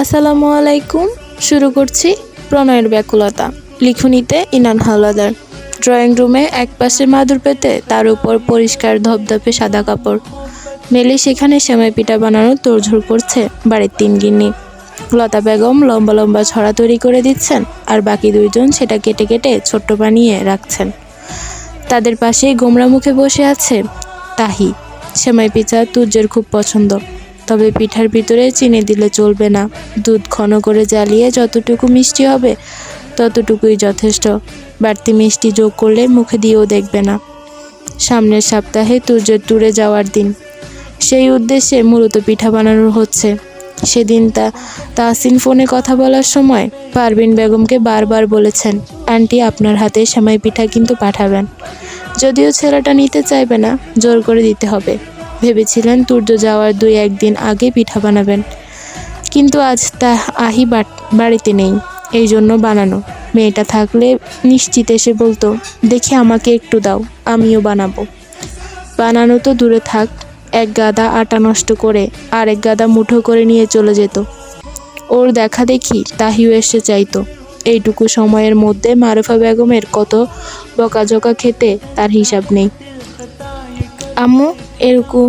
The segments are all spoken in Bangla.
আসসালামু আলাইকুম। শুরু করছি প্রণয়ের ব্যাকুলতা। লিখুনিতে ইনান হাওলাদার। ড্রয়িং রুমে এক পাশে মাদুর পেতে তার উপর পরিষ্কার ধপধপে সাদা কাপড়। মেলে সেখানে সেমাই পিঠা বানানোর তোড়ঝোড় করছে বাড়ির তিন গিন্নি। লতা বেগম লম্বা লম্বা ছড়া তৈরি করে দিচ্ছেন আর বাকি দুইজন সেটা কেটে কেটে ছোট্ট বানিয়ে রাখছেন। তাদের পাশেই গোমরা মুখে বসে আছে তাহি। সেমাই পিঠা তুর্যের খুব পছন্দ। তবে পিঠার ভিতরে চিনি দিলে চলবে না। দুধ ঘন করে জ্বালিয়ে যতটুকু মিষ্টি হবে, ততটুকুই যথেষ্ট। বাড়তি মিষ্টি যোগ করলে মুখে দিয়েও দেখবে না। সামনের সপ্তাহে তুর্যের ট্যুরে যাওয়ার দিন। সেই উদ্দেশ্যে মূলত পিঠা বানানো হচ্ছে। সেদিন তা তাসিন ফোনে কথা বলার সময় পারভিন বেগমকে বারবার বলেছেন, আন্টি, আপনার হাতে সেমাই পিঠা কিন্তু পাঠাবেন। যদিও ছেলেটা নিতে চাইবে না, জোর করে দিতে হবে। ভেবেছিলেন তুর্য যাওয়ার দুই একদিন আগে পিঠা বানাবেন। কিন্তু আজ তা আহি বাড়িতে নেই। এই জন্য বানানো। মেয়েটা থাকলে নিশ্চিত এসে বলতো, দেখি আমাকে একটু দাও, আমিও বানাবো। বানানো তো দূরে থাক, এক গাদা আটা নষ্ট করে আর এক গাদা মুঠো করে নিয়ে চলে যেত। ওর দেখা দেখি তাহিও এসে চাইতো। এইটুকু সময়ের মধ্যে মারুফা বেগমের কত বকাঝকা খেতে তার হিসাব নেই। আম্মু এরকম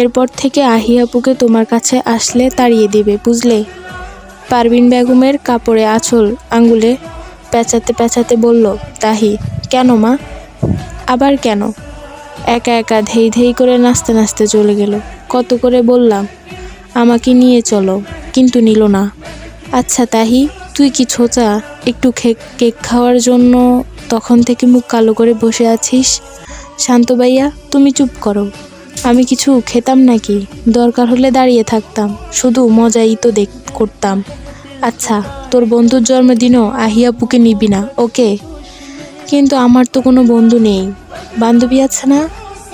এরপর থেকে আহি আপুকে তোমার কাছে আসলে তাড়িয়ে দিবে, বুঝলে? পারভিন বেগমের কাপড়ে আঁচল আঙ্গুলে পেঁচাতে পেঁচাতে বলল, তাহি, কেন মা? আবার কেন? একা একা ধেই ধেই করে নাচতে নাচতে চলে গেল। কত করে বললাম, আমাকে নিয়ে চলো, কিন্তু নিল না। আচ্ছা তাহি, তুই কি ছোচা? একটু কেক খাওয়ার জন্য তখন থেকে মুখ কালো করে বসে আছিস? শান্ত ভাইয়া, তুমি চুপ করো। আমি কিছু খেতাম নাকি? দরকার হলে দাঁড়িয়ে থাকতাম। শুধু মজাই তো দেখ, করতাম। আচ্ছা তোর বন্ধুর জন্মদিনও আহিয়া আহিয়াপুকে নিবি না, ওকে? কিন্তু আমার তো কোনো বন্ধু নেই। বান্ধবী আছে না?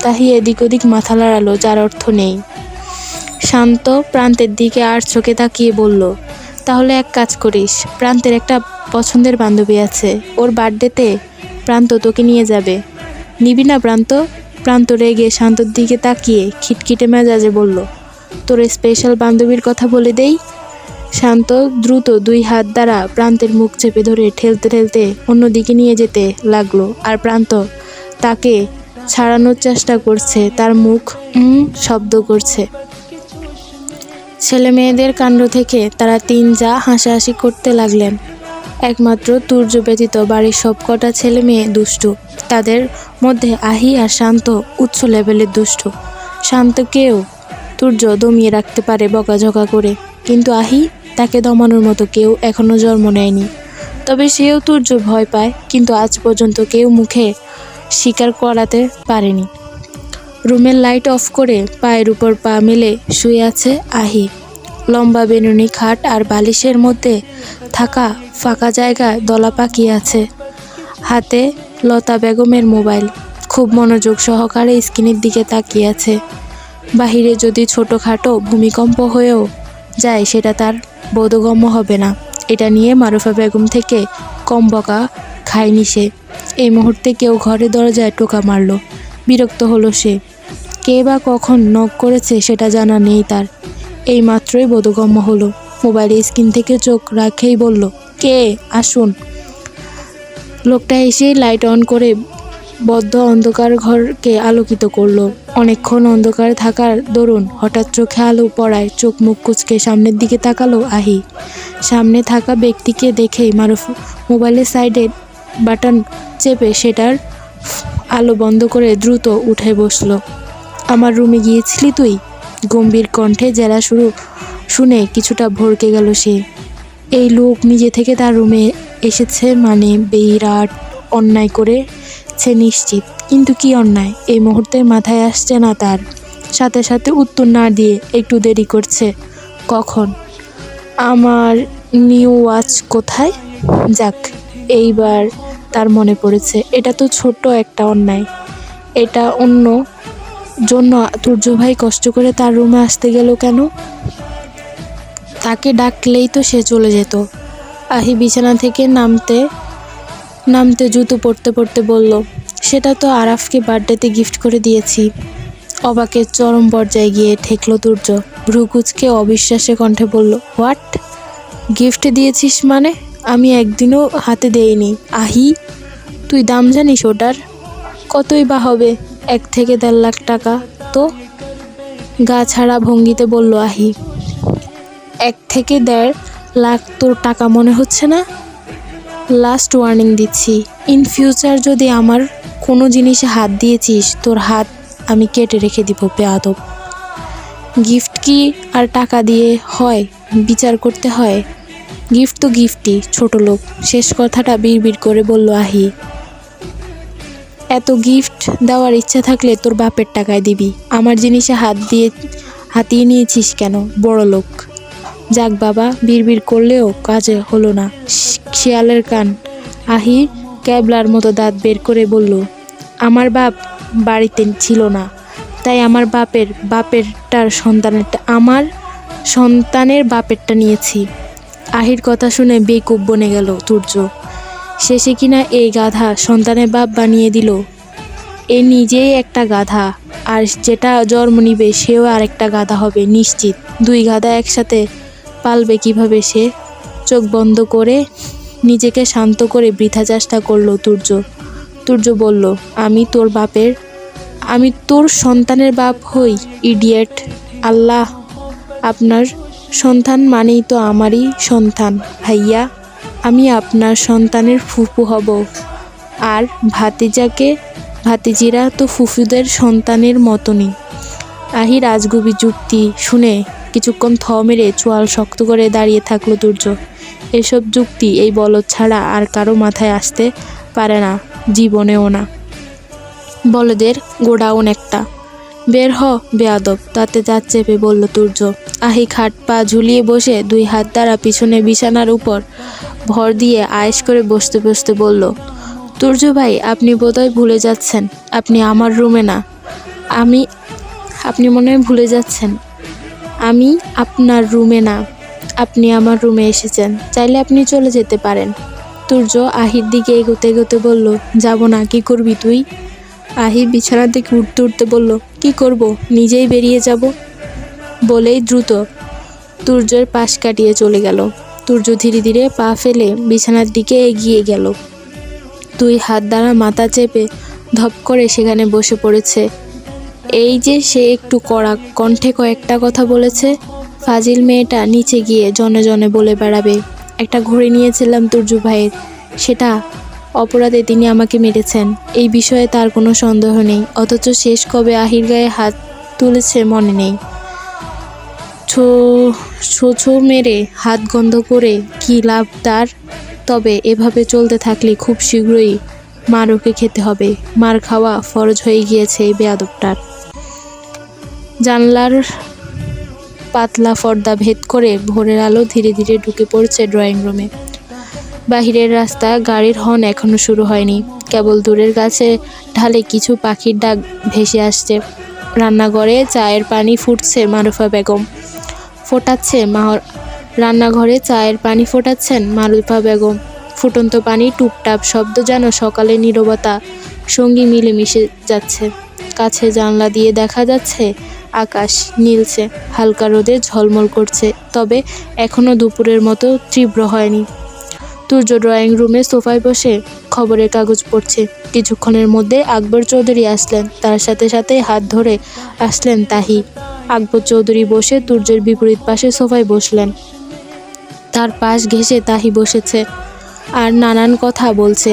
তাহি এদিক ওদিক মাথা লাড়ালো যার অর্থ নেই। শান্ত প্রান্তের দিকে আর চোখে তাকিয়ে বলল, তাহলে এক কাজ করিস, প্রান্তের একটা পছন্দের বান্ধবী আছে, ওর বার্থডেতে প্রান্ত তোকে নিয়ে যাবে। নিবি না প্রান্ত প্রান্ত রেগে শান্তর দিকে তাকিয়ে খিটখিটে মেজাজে বলল, তোর স্পেশাল বান্ধবীর কথা বলে দেই? শান্ত, দ্রুত দুই হাত দ্বারা প্রান্তের মুখ চেপে ধরে ঠেলতে ঠেলতে অন্যদিকে নিয়ে যেতে লাগল। আর প্রান্ত তাকে ছাড়ানোর চেষ্টা করছে, তার মুখ শব্দ করছে। ছেলে মেয়েদের কাণ্ড থেকে তারা তিন যা হাসাহাসি করতে লাগলেন। একমাত্র তুর্য ব্যতীত বাড়ির সবকটা ছেলে মেয়ে দুষ্টু। তাদের মধ্যে আহি আর শান্ত, উচ্চ লেভেলের দুষ্টু। শান্তকেও তুর্য দমিয়ে রাখতে পারে বকাঝকা করে। কিন্তু আহি তাকে দমানোর মতো কেউ এখনও জন্ম নেয়নি। তবে সেও তুর্য ভয় পায়, কিন্তু আজ পর্যন্ত কেউ মুখে স্বীকার করাতে পারেনি। রুমের লাইট অফ করে পায়ের উপর পা মেলে শুয়ে আছে আহি। লম্বা বেনুনি খাট আর বালিশের মধ্যে থাকা ফাঁকা জায়গায় দলা পাকিয়ে আছে। হাতে লতা বেগমের মোবাইল। খুব মনোযোগ সহকারে স্ক্রিনের দিকে তাকিয়ে আছে। বাহিরে যদি ছোটোখাটো ভূমিকম্প হয়েও যায়, সেটা তার বোধগম্য হবে না। এটা নিয়ে মারুফা বেগম থেকে কম বকা খায়নি সে। এই মুহূর্তে কেউ ঘরে দরজায় টোকা মারল। বিরক্ত হলো সে। কে বা কখন নক করেছে সেটা জানা নেই তার। এই মাত্রই বোধগম্য হলো। মোবাইলের স্ক্রিন থেকে চোখ রাখেই বলল কে? আসুন। লোকটা এসে লাইট অন করে বদ্ধ অন্ধকার ঘরকে আলোকিত করল। অনেকক্ষণ অন্ধকার থাকার দরুন হঠাৎ চোখে আলো পড়ায় চোখ মুখ কুচকে সামনের দিকে তাকালো আহি। সামনে থাকা ব্যক্তিকে দেখেই মারুফ মোবাইলের সাইডে বাটন চেপে সেটার আলো বন্ধ করে দ্রুত উঠে বসল। আমার রুমে গিয়েছিলি তুই? গম্ভীর কণ্ঠে জেরা শুরু শুনে কিছুটা ভরকে গেল সে। এই লোক নিজে থেকে তার রুমে এসেছে মানে বিরাট অন্যায় করেছে নিশ্চিত। কিন্তু কি অন্যায়? এই মুহূর্তে মাথায় আসছে না তার। সাথে সাথে উত্তর না দিয়ে একটু দেরি করছে। কখন? আমার নিউ ওয়াচ কোথায়? যাক, এইবার তার মনে পড়েছে, এটা তো ছোট্ট একটা অন্যায়। এটা অন্য জন্য তুর্য ভাই কষ্ট করে তার রুমে আসতে গেল কেন? তাকে ডাকলেই তো সে চলে যেত। আহি বিছানা থেকে নামতে নামতে জুতো পড়তে পড়তে বলল, সেটা তো আরাফকে বার্থডেতে গিফট করে দিয়েছি। অবাকের চরম পর্যায়ে গিয়ে ঠেকলো তুর্য ভ্রুকুচকে অবিশ্বাসে কণ্ঠে বলল, হোয়াট? গিফট দিয়েছিস মানে? আমি একদিনও হাতে দেইনি। আহি, তুই দাম জানিস ওটার? কতই বা হবে? এক থেকে দেড় লাখ টাকা তো? গা ছাড়া ভঙ্গিতে বলল আহি এক থেকে দেড় লাখ তোর টাকা মনে হচ্ছে না? লাস্ট ওয়ার্নিং দিচ্ছি। ইন ফিউচার যদি আমার কোনো জিনিসে হাত দিয়েছিস, তোর হাত আমি কেটে রেখে দিব বেয়াদব। গিফট কি আর টাকা দিয়ে হয়, বিচার করতে হয়? গিফট তো গিফটই ছোট লোক। শেষ কথাটা বিড়বিড় করে বলল আহি। এত গিফট দেওয়ার ইচ্ছা থাকলে তোর বাপের টাকায় দিবি। আমার জিনিসে হাত দিয়ে, হাতিয়ে নিয়েছিস কেন, বড় লোক? যাক বাবা, বিড়বিড় করলেও কাজে হলো না। শিয়ালের কান। আহি ক্যাবলার মতো দাঁত বের করে বলল, আমার বাপ বাড়িতে ছিল না, তাই আমার বাপের, বাপেরটার সন্তানেরটা, আমার সন্তানের বাপেরটা নিয়েছি। আহির কথা শুনে বেকুব বনে গেল তুর্য। শেষে কিনা এই গাধা সন্তানের বাপ বানিয়ে দিল। এ নিজেই একটা গাধা, আর যেটা জন্ম নিবে সেও আরেকটা গাধা হবে, নিশ্চিত। দুই গাধা একসাথে পালবে কীভাবে সে? চোখ বন্ধ করে নিজেকে শান্ত করে বৃথা চেষ্টা করল তুর্য। তুর্য বলল, আমি তোর বাপের, আমি তোর সন্তানের বাপ হই, ইডিয়েট। আল্লাহ, আপনার সন্তান মানেই তো আমারই সন্তান। ভাইয়া, আমি আপনার সন্তানের ফুফু হব। আর ভাতিজাকে, ভাতিজিরা তো ফুফুদের সন্তানের মতনই। আহি রাজগুবি যুক্তি, শুনে কিছুক্ষণ থ মেরে চোয়াল শক্ত করে দাঁড়িয়ে থাকল দুর্য। এসব যুক্তি, এই বলদ ছাড়া আর কারও মাথায় আসতে পারে না, জীবনেও না। বলদের গোডাউন একটা। বের হ, বেয়াদব, তাতে দাঁত চেপে বলল তুর্য আহি খাট পা ঝুলিয়ে বসে দুই হাত দ্বারা পিছনে বিছানার উপর ভর দিয়ে আয়েস করে বসতে বসতে বলল তুর্য ভাই, আপনি বোধহয় ভুলে যাচ্ছেন। আপনি আমার রুমে না। আমি, আপনি মনে হয় ভুলে যাচ্ছেন। আমি আপনার রুমে না, আপনি আমার রুমে এসেছেন, চাইলে আপনি চলে যেতে পারেন। তুর্য আহির দিকে এগোতে এগোতে বলল, যাব না, কি করবি তুই? আহি বিছানা থেকে উঠতে উঠতে বলল, কি করব, নিজেই বেরিয়ে যাব? বলেই দ্রুত তুর্যের পাশ কাটিয়ে চলে গেল। তুর্য ধীরে ধীরে পা ফেলে বিছানার দিকে এগিয়ে গেল। দুই হাত দ্বারা মাথা চেপে ধপ করে সেখানে বসে পড়েছে। এই যে সে একটু কড়া কণ্ঠে কয়েকটা কথা বলেছে, ফাজিল মেয়েটা নিচে গিয়ে জনে জনে বলে বেড়াবে। একটা ঘুরে নিয়েছিলাম তুর্য ভাইয়ের। সেটা অপরাধে তিনি আমাকে মেরেছেন। এই বিষয়ে তার কোনো সন্দেহ নেই, অথচ শেষ কবে আহির গায়ে হাত তুলেছে মনে নেই। ছো ছো ছো মেরে হাত গন্ধ করে কি লাভ তার? তবে এভাবে চলতে থাকলে খুব শীঘ্রই মার ওকে খেতে হবে। মার খাওয়া ফরজ হয়ে গিয়েছে এই বেয়াদবটার। জানলার পাতলা পর্দা ভেদ করে ভোরের আলো ধীরে ধীরে ঢুকে পড়ছে ড্রয়িং রুমে। বাহিরের রাস্তা, গাড়ির হর্ন এখনও শুরু হয়নি। কেবল দূরের গাছে ঢালে কিছু পাখির ডাক ভেসে আসছে। রান্নাঘরে চায়ের পানি ফুটছে মারুফা বেগম। ফোটাচ্ছে মাহর রান্নাঘরে চায়ের পানি ফোটাচ্ছেন মারুফা বেগম। ফুটন্ত পানি, টুপটাপ শব্দ যেন সকালে নীরবতা সঙ্গী মিলে মিশে যাচ্ছে। কাছে জানলা দিয়ে দেখা যাচ্ছে, আকাশ নীলছে হালকা রোদে ঝলমল করছে, তবে এখনও দুপুরের মতো তীব্র হয়নি। তুর্য ড্রয়িং রুমে সোফায় বসে খবরের কাগজ পড়ছে। কিছুক্ষণের মধ্যে আকবর চৌধুরী আসলেন, তার সাথে সাথে হাত ধরে আসলেন তাহি। আকবর চৌধুরী বসে তুর্যের বিপরীত পাশে সোফায় বসলেন। তার পাশ ঘেঁষে তাহি বসেছে, আর নানান কথা বলছে।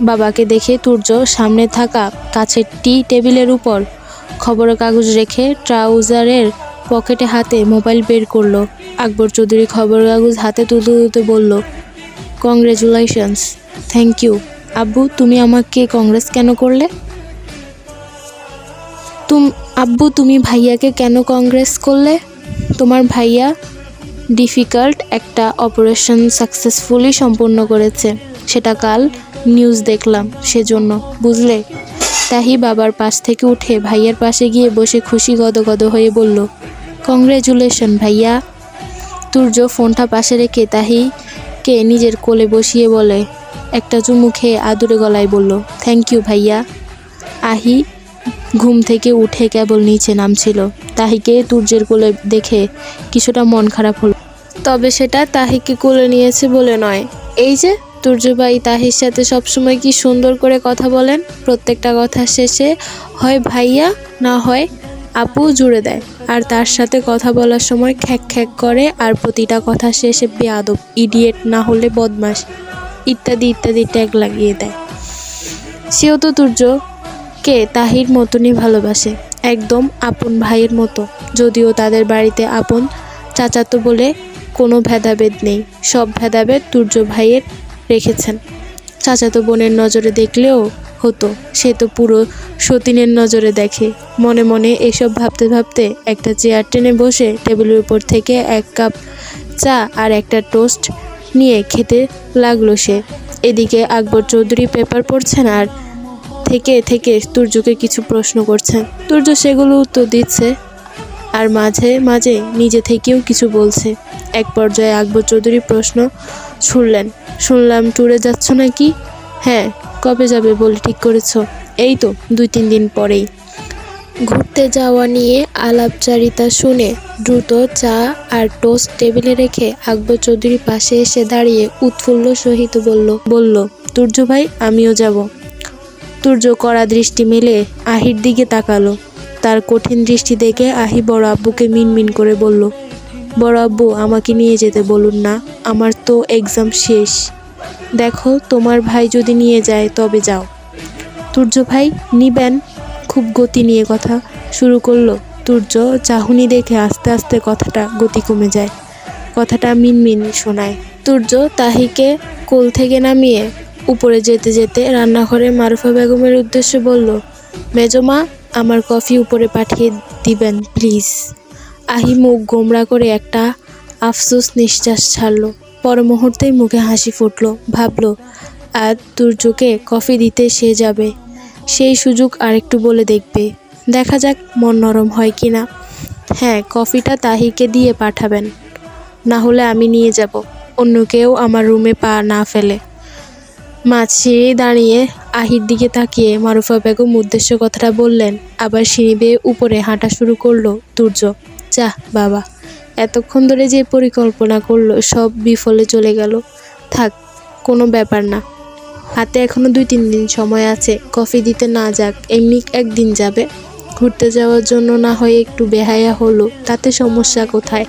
বাবাকে দেখে তুর্য সামনে থাকা কাছের টি টেবিলের উপর খবরের কাগজ রেখে ট্রাউজারের পকেটে হাতে মোবাইল বের করল। আকবর চৌধুরী খবরের কাগজ হাতে তুলতে তুলতে বলল, কংগ্রেচুলেশনস, থ্যাংক ইউ। আব্বু, তুমি আমাকে কংগ্রেস কেন করলে? তুম, আব্বু, তুমি ভাইয়াকে কেন কংগ্রেস করলে? তোমার ভাইয়া ডিফিকাল্ট একটা অপারেশন সাকসেসফুলি সম্পূর্ণ করেছে। সেটা কাল নিউজ দেখলাম সেজন্য, বুঝলে? তাহি বাবার পাশ থেকে উঠে ভাইয়ার পাশে গিয়ে বসে খুশি গদগদ হয়ে বলল কংগ্রেচুলেশন ভাইয়া। তুর্য ফোনটা পাশে রেখে তাহিকে নিজের কোলে বসিয়ে বলে, একটা চুমু খেয়ে আদুরে গলায় বলল থ্যাংক ইউ ভাইয়া। আহি ঘুম থেকে উঠে কেবল নিচে নামছিল। তাহিকে তুর্যের কোলে দেখে কিছুটা মন খারাপ হলো। তবে সেটা তাহিকে কোলে নিয়েছে বলে নয়। এই যে তুর্যবাই তাহির সাথে সবসময় কি সুন্দর করে কথা বলেন? প্রত্যেকটা কথা শেষে হয় ভাইয়া, না হয় আপু জুড়ে দেয়। আর তার সাথে কথা বলার সময় খ্যাক খ্যাক করে আর প্রতিটা কথা শেষে বেয়াদব ইডিয়েট না হলে বদমাস ইত্যাদি ইত্যাদি ট্যাগ লাগিয়ে দেয়। সেও তো তুর্যকে তাহির মতনই ভালোবাসে, একদম আপন ভাইয়ের মতো। যদিও তাদের বাড়িতে আপন চাচাতো বলে কোনো ভেদাভেদ নেই। সব ভেদাভেদ তুর্য ভাইয়ের রেখেছেন। চাচাতো বোনের নজরে দেখলেও হতো, সে তো পুরো সতীনের নজরে দেখে। মনে মনে এসব ভাবতে ভাবতে একটা চেয়ার টেনে বসে টেবিলের উপর থেকে এক কাপ চা আর একটা টোস্ট নিয়ে খেতে লাগল সে। এদিকে আকবর চৌধুরী পেপার পড়ছেন আর থেকে থেকে তুর্যকে কিছু প্রশ্ন করছেন। তুর্য সেগুলো উত্তর দিচ্ছে আর মাঝে মাঝে নিজে থেকেও কিছু বলছে। এক পর্যায়ে আকবর চৌধুরী প্রশ্ন ছুড়লেন শুনলাম ট্যুরে যাচ্ছ নাকি? হ্যাঁ কবে যাবে বলে ঠিক করেছ। এই তো, দুই তিন দিন পরেই। ঘুরতে যাওয়া নিয়ে আলাপচারিতা শুনে দ্রুত চা আর টোস্ট টেবিলে রেখে আকবর চৌধুরী পাশে এসে দাঁড়িয়ে উৎফুল্ল সহিত বলল বলল, তুর্য ভাই, আমিও যাব। তুর্য কড়া দৃষ্টি মেলে আহির দিকে তাকালো। তার কঠিন দৃষ্টি দেখে আহি বড় আব্বুকে মিনমিন করে বলল বড় আব্বু, আমাকে নিয়ে যেতে বলুন না। আমার তো এক্সাম শেষ। দেখো, তোমার ভাই যদি নিয়ে যায়, তবে যাও। তুর্য ভাই, নিবেন। খুব গতি নিয়ে কথা শুরু করল। তুর্য, চাহুনি দেখে আস্তে আস্তে কথাটা গতি কমে যায়। কথাটা মিনমিন শোনায়। তুর্য তাহিকে কোল থেকে নামিয়ে উপরে যেতে যেতে রান্নাঘরে মারুফা বেগমের উদ্দেশ্যে বলল মেজমা আমার কফি উপরে পাঠিয়ে দিবেন, প্লিজ। আহি মুখ গোমরা করে একটা আফসোস নিঃশ্বাস ছাড়লো। পর মুহূর্তেই মুখে হাসি ফুটলো, ভাবল, আজ তুর্যকে কফি দিতে সে যাবে। সেই সুযোগ আরেকটু বলে দেখবে। দেখা যাক মন নরম হয় কি না। হ্যাঁ কফিটা তাহিকে দিয়ে পাঠাবেন। না হলে আমি নিয়ে যাব। অন্য কেউ আমার রুমে পা না ফেলে। মাছ দাঁড়িয়ে আহির দিকে তাকিয়ে মারুফা বেগম উদ্দেশ্য কথাটা বললেন। আবার সিঁড়ি বেয়ে উপরে হাঁটা শুরু করল তুর্য যা, বাবা। এতক্ষণ ধরে যে পরিকল্পনা করল, সব বিফলে চলে গেল। থাক, কোনো ব্যাপার না। হাতে এখনও দুই তিন দিন সময় আছে। কফি দিতে না যাক, এমনি একদিন যাবে। ঘুরতে যাওয়ার জন্য না হয় একটু বেহায়া হলো। তাতে সমস্যা কোথায়?